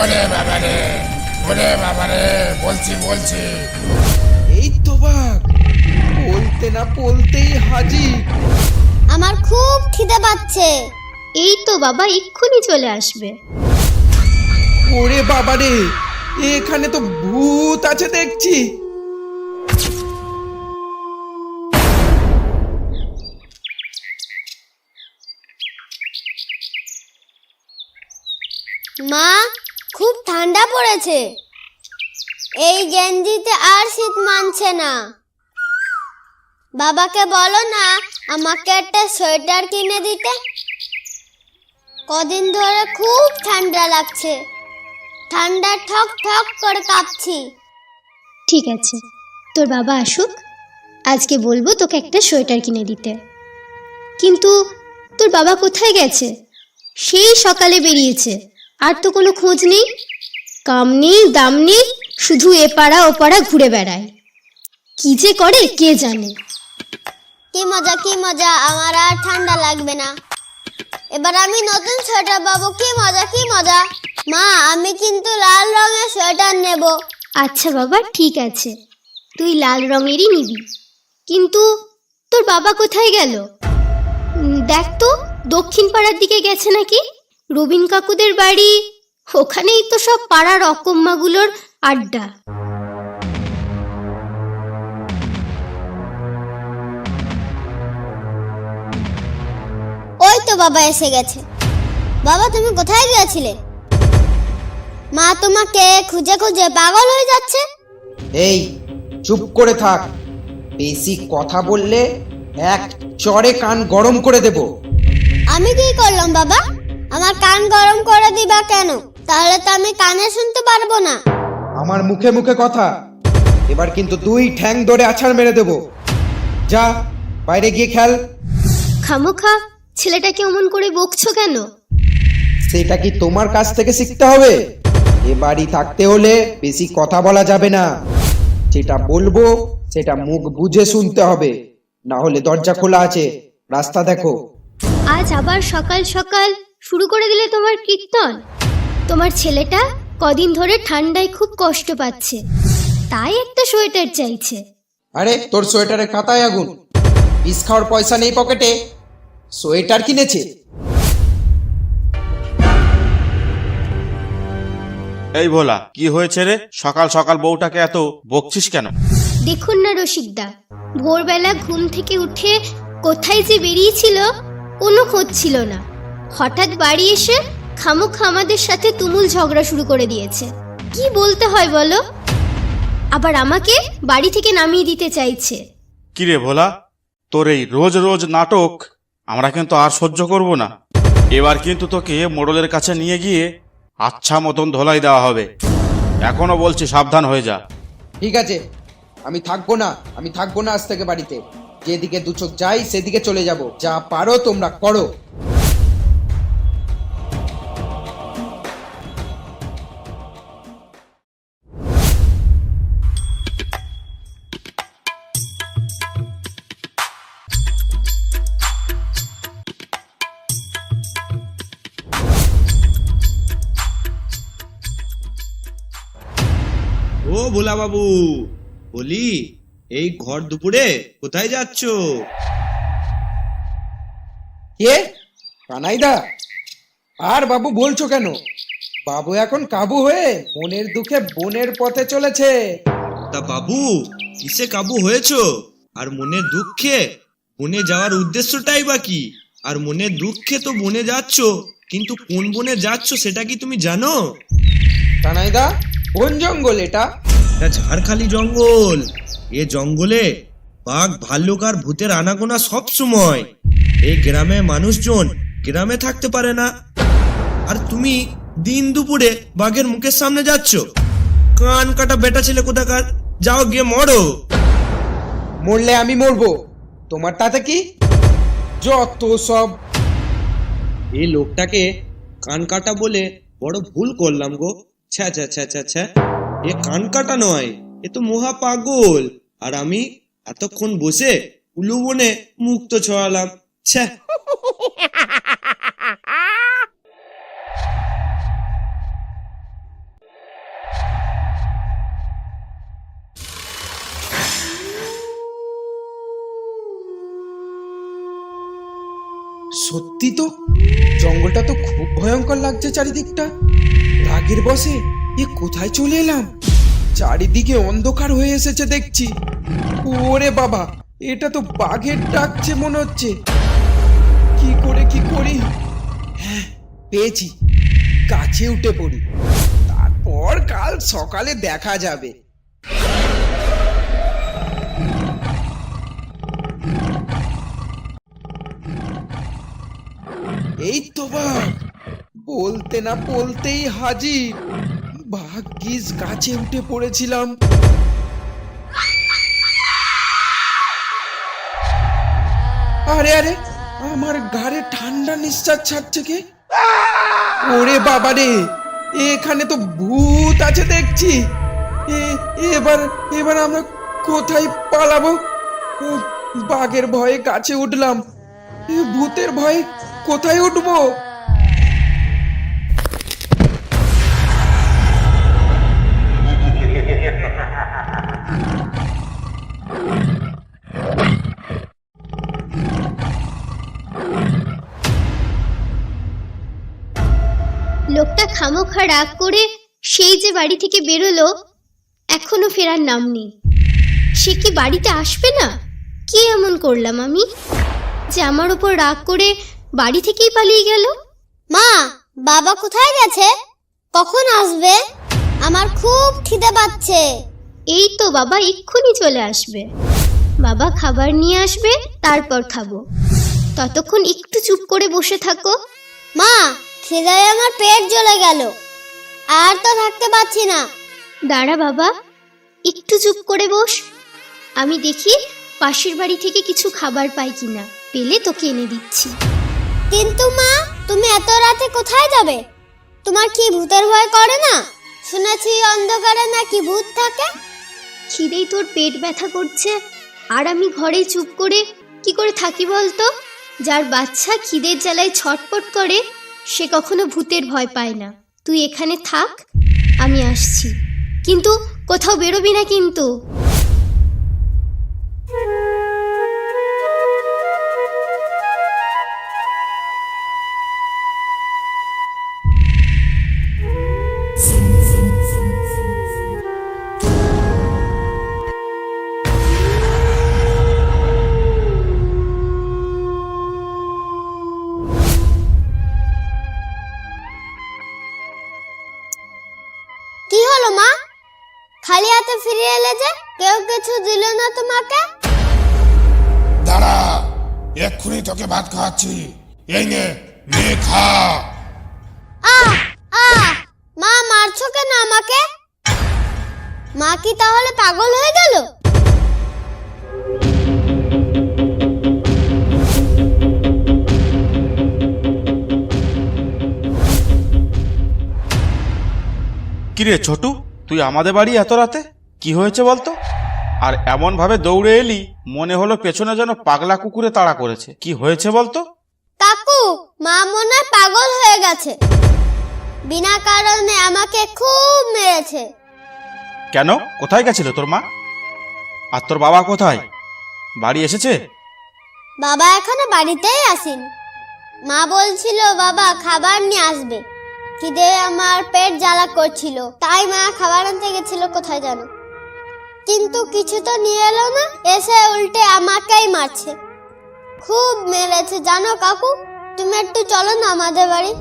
ওরে বাবারে ওরে বাবারে বলছি বলছি। এই তো বাঘ বলতে না বলতেই হাজির। আমার খুব খিদে পাচ্ছে। এই তো বাবা এক্ষুনি চলে আসবে। ওরে বাবা রে এখানে তো ভূত আছে দেখছি। মা খুব ঠান্ডা পড়েছে। এই গেঞ্জিতে আর শীত মানছে না। বাবাকে বলো না, আমাকে একটা সোয়েটার কিনে দিতে। কদিন ধরে খুব ঠান্ডা লাগছে। ঠান্ডা ঠক ঠক করে কাঁপছি। ঠিক আছে, তোর বাবা আসুক। আজকে বলব তোকে একটা সোয়েটার কিনে দিতে। কিন্তু তোর বাবা কোথায় গেছে? সেই সকালে বেরিয়েছে। আর তো কোনো খোঁজ নেই। কাম নেই দাম নেই শুধু এপাড়া ওপাড়া ঘুরে বেড়ায়। কি যে করে কে জানে? কি মজা কি মজা আমার আর ঠান্ডা লাগবে না। এবার আমি নতুন সোয়েটার পাবো কি মজা কি মজা। মা আমি কিন্তু লাল রঙের সোয়েটার নেব। আচ্ছা বাবা ঠিক আছে। তুই লাল রঙেরই নিবি। কিন্তু তোর বাবা কোথায় গেল? দেখ তো দক্ষিণ পাড়ার দিকে গেছে নাকি? রবিন কাকুদের বাড়ি? ওখানেই তো সব পাড়ার অকম্মাগুলোর আড্ডা। ওই তো বাবা এসে গেছে। বাবা তুমি কোথায় গিয়েছিলে? মা তোমাকে খুঁজে খুঁজে পাগল হয়ে যাচ্ছে। এই চুপ করে থাক। বেশি কথা বললে এক চড়ে কান গরম করে দেব। আমি কি করলাম বাবা? আমার কান গরম করে দিবা কেন? তাহলে তো আমি কানে শুনতে পারব না। আমার মুখে মুখে কথা। এবার কিন্তু দুই ঠ্যাং ধরে আছাড় মেরে দেব। যা বাইরে গিয়ে খেল। খামোখা ছেলেটাকে অমন করে বকছো কেন? সেটা কি তোমার কাছ থেকে শিখতে হবে? এ বাড়ি থাকতে হলে বেশি কথা বলা যাবে না। যেটা বলব সেটা মুখ বুঝে শুনতে হবে। না হলে দরজা খোলা আছে। রাস্তা দেখো। আজ আবার সকাল সকাল শুরু করে দিলে তোমার কীর্তন? তোমার ছেলেটা কদিন ধরে ঠান্ডায় খুব কষ্ট পাচ্ছে। তাই একটা সোয়েটার চাইছে। আরে তোর সোয়েটারের খাতায় আগুন। বিষ খাওয়ার পয়সা নেই পকেটে। সোয়েটার কিনেছে। এই ভোলা কি হয়েছে রে? সকাল সকাল বউটাকে এত বকছিস কেন? দেখুন না রসিকদা ভোরবেলা ঘুম থেকে উঠে কোথায় যে বেরিয়েছিল কোনো খোঁজ ছিল না। হঠাৎ বাড়ি এসে খামোখা আমাদের সাথে তুমুল ঝগড়া শুরু করে দিয়েছে। কি বলতে হয় বলো? আবার আমাকে বাড়ি থেকে নামিয়ে দিতে চাইছে। কি রে ভোলা তোর এই রোজ রোজ নাটক আমরা কিন্তু আর সহ্য করব না। এবার কিন্তু তোকে মোড়লের কাছে নিয়ে গিয়ে আচ্ছা মতন ধোলাই দেওয়া হবে। এখনও বলছি সাবধান হয়ে যা। ঠিক আছে আমি থাকব না আমি থাকব না আজ থেকে বাড়িতে। যেদিকে দু চোখ যাই সেদিকে চলে যাব। যা পারো তোমরা করো। ও ভোলা বাবু বলি এই ঘর দুপুরে কোথায় যাচ্ছ? কে? কানাইদা আর বাবু বলছো কেন? বাবু এখন কাবু হয়ে মনের দুঃখে বনের পথে চলেছে। তা বাবু কিসে কাবু হয়েছো? আর মনের দুঃখে বনে যাওয়ার উদ্দেশ্যটাই বা কি? আর মনের দুঃখে তো বনে যাচ্ছ কিন্তু কোন বনে যাচ্ছ সেটা কি তুমি জানো? কানাইদা কোন জঙ্গল এটা? এটা ঝাড়খালি জঙ্গল। এ জঙ্গলে বাঘ ভাল্লুক আর ভূতের আনাগোনা সব সময়। এই গ্রামে মানুষজন গ্রামে থাকতে পারে না। আর তুমি দিন দুপুরে বাঘের মুখের সামনে যাচ্ছ। কান কাটা বেটা ছেলে কোথাকার? যাও গিয়ে মরো। মরলে আমি মরবো। তোমার তাতে কি? যত সব। এই লোকটাকে কান কাটা বলে বড় ভুল করলাম গো। ছ্যা ছ্যা ছ্যা ছ্যা ছ্যা এ কান কাটা নয়, এ তো মহা পাগল। আর আমি এতক্ষণ বসে উলু বনে মুক্ত ছড়ালাম ছ্যা সত্যি তো, জঙ্গলটা তো খুব ভয়ঙ্কর লাগছে চারিদিকটা। রাগের বসে এ কোথায় চলে এলাম? চারিদিকে অন্ধকার হয়ে এসেছে দেখছি। ওরে বাবা, এটা তো বাঘের ডাকছে মনে হচ্ছে। কি করে, কি করি? হ্যাঁ পেয়েছি। কাছে উঠে পড়ি। তারপর কাল সকালে দেখা যাবে। এই তো বাঘ। বলতে না বলতেই হাজির। ভাগ্যিস গাছে উঠে পড়েছিলাম। আরে আরে, আমার ঘাড়ে ঠান্ডা নিঃশ্বাস ছাড়ছে কে? ওরে বাবা রে, এখানে তো ভূত আছে দেখছি। এবার এবার আমরা কোথায় পালাবো? বাঘের ভয়ে গাছে উঠলাম। ভূতের ভয়ে কোথায় উঠবো? খামোখা রাগ করে সেই যে বাড়ি থেকে বেরোলো এখনও ফেরার নাম নেই। সে কি বাড়িতে আসবে না? কি এমন করলাম আমি? যে আমার ওপর রাগ করে বাড়ি থেকেই পালিয়ে গেল? মা বাবা কোথায় গেছে? কখন আসবে? আমার খুব খিদে পাচ্ছে। এই তো বাবা এক্ষুনি চলে আসবে। বাবা খাবার নিয়ে আসবে তারপর খাব। ততক্ষণ একটু চুপ করে বসে থাকো। মা খিদায় আমার পেট জ্বলে গেল। আর তো থাকতে পারছি না। দাঁড়া বাবা একটু চুপ করে বস। আমি দেখি পাশের বাড়ি থেকে কিছু খাবার পাই কিনা। পেলে তোকে এনে দিচ্ছি। কিন্তু মা তুমি এত রাতে কোথায় যাবে? তোমার কি ভূতের ভয় করে না? শুনেছি অন্ধকারে নাকি ভূত থাকে। খিদেই তোর পেট ব্যথা করছে। আর আমি ঘরে চুপ করে কি করে থাকি বলতো? যার বাচ্চা খিদের জ্বালায় ছটপট করে। সে কখনো ভূতের ভয় পায় না। তুই এখানে থাক, আমি আসছি। কিন্তু কোথাও বেরোবি না কিন্তু। কি হলো মা? খালি হাতে ফিরে এলে যে কেউ কিছু দিল না তোমাকে? দাঁড়া এক্ষুনি তোকে ভাত খাওয়াচ্ছি। এই নে নে খা। আ আ মা মারছো কেন আমাকে? মা কি তাহলে পাগল হয়ে গেল? কিরে ছোটু তুই আমাদের বাড়ি এত রাতে? কি হয়েছে বলতো? আর এমন ভাবে দৌড়ে এলি মনে হলো পেছনে যেন পাগলা কুকুরে তাড়া করেছে। কি হয়েছে বলতো? কাকু মা মনে পাগল হয়ে গেছে। বিনা কারণে আমাকে খুব মেরেছে। কেন? কোথায় গেছিল তোর মা? আর তোর বাবা কোথায়? বাড়ি এসেছে? বাবা এখনও বাড়িতেই আসেন। মা বলছিল বাবা খাবার নিয়ে আসবে। খিদে আমার পেট জ্বালা করছিল। তাই মা খাবার আনতে গেছিল, কোথায় জানো? কিন্তু কিছু তো নিয়ে এলো না, এসে উল্টে আমাকেই মারছে। খুব মেরেছে, জানো কাকু? তুমি একটু চলো না আমাদের বাড়ি।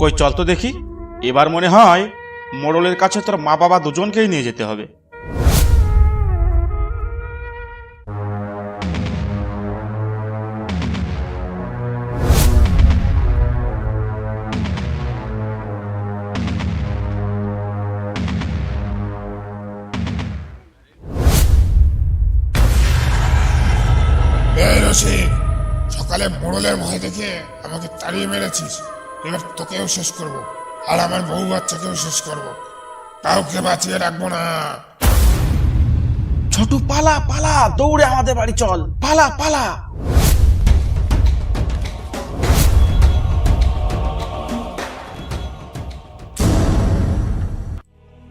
কই, চল তো দেখি। এবার মনে হয় মোড়লের কাছে তোর মা বাবা দুজনকেই নিয়ে যেতে হবে। সকালে মোড়লের ভয় দেখে আমাকে তাড়িয়ে মেরেছিস। এবার তোকেও শেষ করব আর আমার বউ বাচ্চাকেও শেষ করব। কাউকে বাঁচিয়ে রাখব না। ছোটু পালা পালা দৌড়ে আমাদের বাড়ি চল। পালা পালা।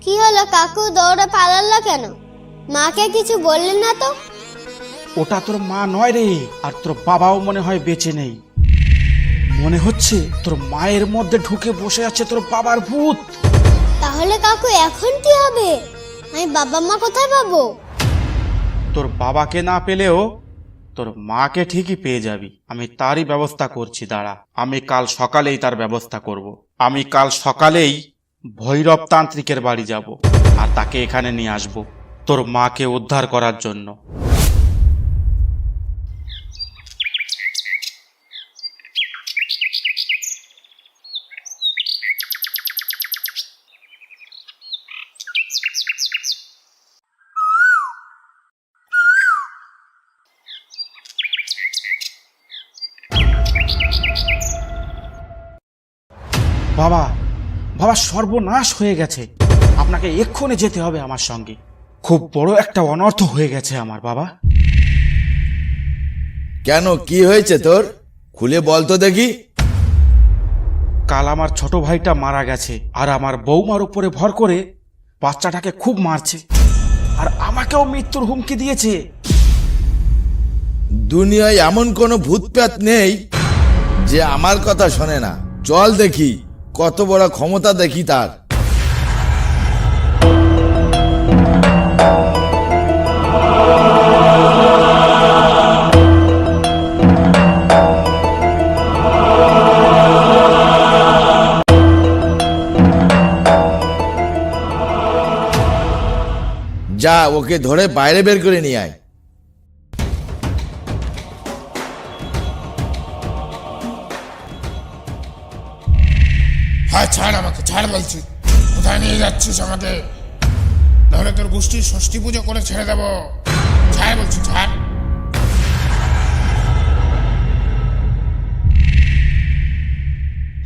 কি হলো কাকু? দৌড়ে পালালো কেন? মাকে কিছু বললেন না তো? ওটা তোর মা নয় রে আর তোর বাবাও মনে হয় বেঁচে নেই। মনে হচ্ছে তোর মায়ের মধ্যে ঢুকে বসে আছে তোর বাবার ভূত। তাহলে কাকু এখন কি হবে? আমি বাবা মা কোথায় পাবো? তোর বাবাকে না পেলেও তোর মাকে ঠিকই পেয়ে যাবি। আমি তারই ব্যবস্থা করছি দাঁড়া। আমি কাল সকালেই তার ব্যবস্থা করব। আমি কাল সকালেই ভৈরব তান্ত্রিকের বাড়ি যাব আর তাকে এখানে নিয়ে আসব তোর মাকে উদ্ধার করার জন্য। বাবা বাবা সর্বনাশ হয়ে গেছে। আপনাকে এক্ষুনি যেতে হবে আমার সঙ্গে। খুব বড় একটা অনর্থ হয়ে গেছে আমার বাবা। কেন? কি হয়েছে তোর? খুলে বল তো দেখি। কাল আমার ছোট ভাইটা মারা গেছে আর আমার বৌমার উপরে ভর করে বাচ্চাটাকে খুব মারছে। আর আমাকেও মৃত্যুর হুমকি দিয়েছে। দুনিয়ায় এমন কোনো ভূতপ্যাত নেই যে আমার কথা শোনে না। চল দেখি। কত বড় ক্ষমতা দেখি তার। যা ওকে ধরে বাইরে বের করে নিয়ে আয়। হ্যাঁ ছাড় আমাকে ছাড় বলছি। কোথায় নিয়ে যাচ্ছিস আমাকে? নাহলে তোর গোষ্ঠীর ষষ্ঠী পুজো করে ছেড়ে দেবো। ছাড় বলছি ছাড়।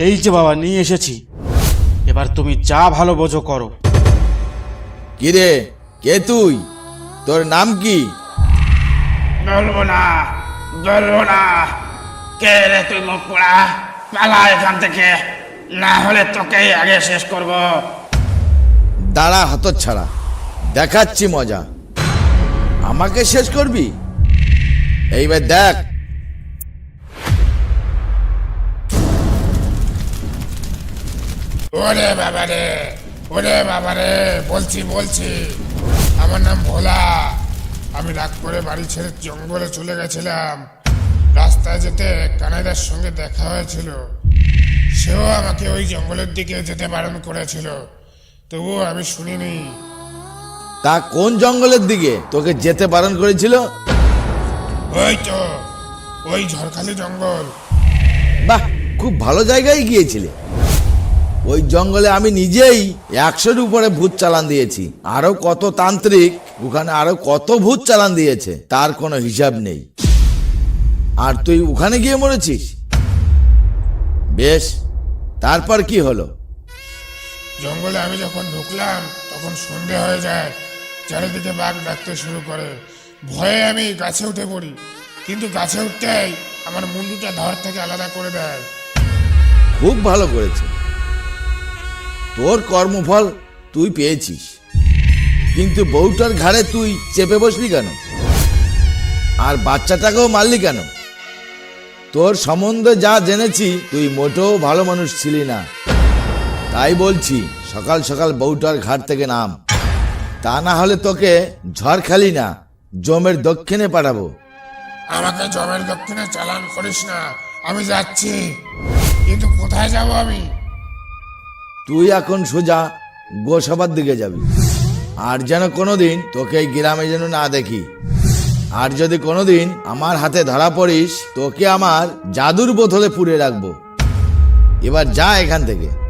এই যে বাবা নিয়ে এসেছি। এবার তুমি যা ভালো বোঝো করো। কিরে কে তুই? তোর নাম কি? বলব না বলব না কে রে তুই মুখ পোড়া? পালা এখান থেকে। না হলে তোকেই আগে শেষ করব। দাঁড়া হতচ্ছাড়া। দেখাচ্ছি মজা। আমাকে শেষ করবি? এইবার দেখ। ওরে বাবা রে ওরে বাবা রে বলছি বলছি। আমার নাম ভোলা। আমি রাগ করে বাড়ি ছেড়ে জঙ্গলে চলে গেছিলাম। রাস্তায় যেতে কানাইদার সঙ্গে দেখা হয়েছিল। সেও আমাকে ওই জঙ্গলের দিকে যেতে বারণ করেছিল। তবুও আমি শুনিনি। তা কোন জঙ্গলের দিকে? তোকে যেতে বারণ করেছিল? ওই তো ওই ঝড়খালি জঙ্গল। বাহ খুব ভালো জায়গায় গিয়েছিলে। ওই জঙ্গলে আমি নিজেই একশোর উপরে ভূত চালান দিয়েছি। আরও কত তান্ত্রিক ওখানে আরও কত ভূত চালান দিয়েছে তার কোনো হিসাব নেই। আর তুই ওখানে গিয়ে মরেছিস? বেশ তারপর কি হলো? জঙ্গলে আমি যখন ঢুকলাম তখন সন্ধে হয়ে যায়। চারিদিকে বাঘ ডাকতে শুরু করে। ভয়ে আমি গাছে উঠে পড়ি। কিন্তু গাছে উঠতেই আমার মুন্ডুটা ধর থেকে আলাদা করে দেয়। খুব ভালো করেছে। তোর কর্মফল তুই পেয়েছিস। কিন্তু বউটার ঘাড়ে তুই চেপে বসলি কেন? আর বাচ্চাটাকেও মারলি কেন? তোর সম্বন্ধে যা জেনেছি তুই মোটেও ভালো মানুষ ছিলি না। তাই বলছি সকাল সকাল বউটার ঘাট থেকে নাম। তা না হলে তোকে ঝড়খালি না জমের দক্ষিণে পাঠাবো। আমাকে জমের দক্ষিণে চালান করিস না আমি যাচ্ছি। কিন্তু কোথায় যাব আমি? তুই এখন সোজা গোসবার দিকে যাবি। আর যেন কোনোদিন তোকে এই গ্রামে যেন না দেখি। আর যদি কোনোদিন আমার হাতে ধরা পড়িস, তোকে আমার জাদুর বোতলে পুড়ে রাখব। এবার যা এখান থেকে।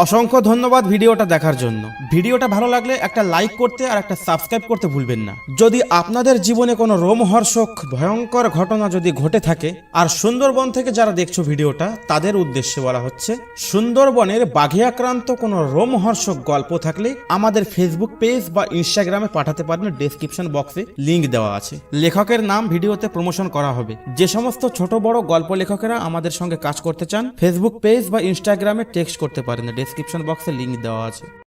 অসংখ্য ধন্যবাদ ভিডিওটা দেখার জন্য। ভিডিওটা ভালো লাগলে একটা লাইক করতে আর একটা সাবস্ক্রাইব করতে ভুলবেন না। যদি আপনাদের জীবনে কোনো রোমহর্ষক, ভয়ঙ্কর ঘটনা যদি ঘটে থাকে, আর সুন্দরবন থেকে যারা দেখছ ভিডিওটা, তাদের উদ্দেশ্যে বলা হচ্ছে, সুন্দরবনের বাঘে আক্রান্ত কোনো রোমহর্ষক গল্প থাকলে আমাদের ফেসবুক পেজ বা ইনস্টাগ্রামে পাঠাতে পারেন। ডেসক্রিপশন বক্সে লিংক দেওয়া আছে। লেখকের নাম ভিডিওতে প্রমোশন করা হবে। যে সমস্ত ছোট বড় গল্প লেখকেরা আমাদের সঙ্গে কাজ করতে চান ফেসবুক পেজ বা ইনস্টাগ্রামে টেক্সট করতে পারেন। ডেসক্রিপশন বক্সে লিঙ্ক দেওয়া আছে।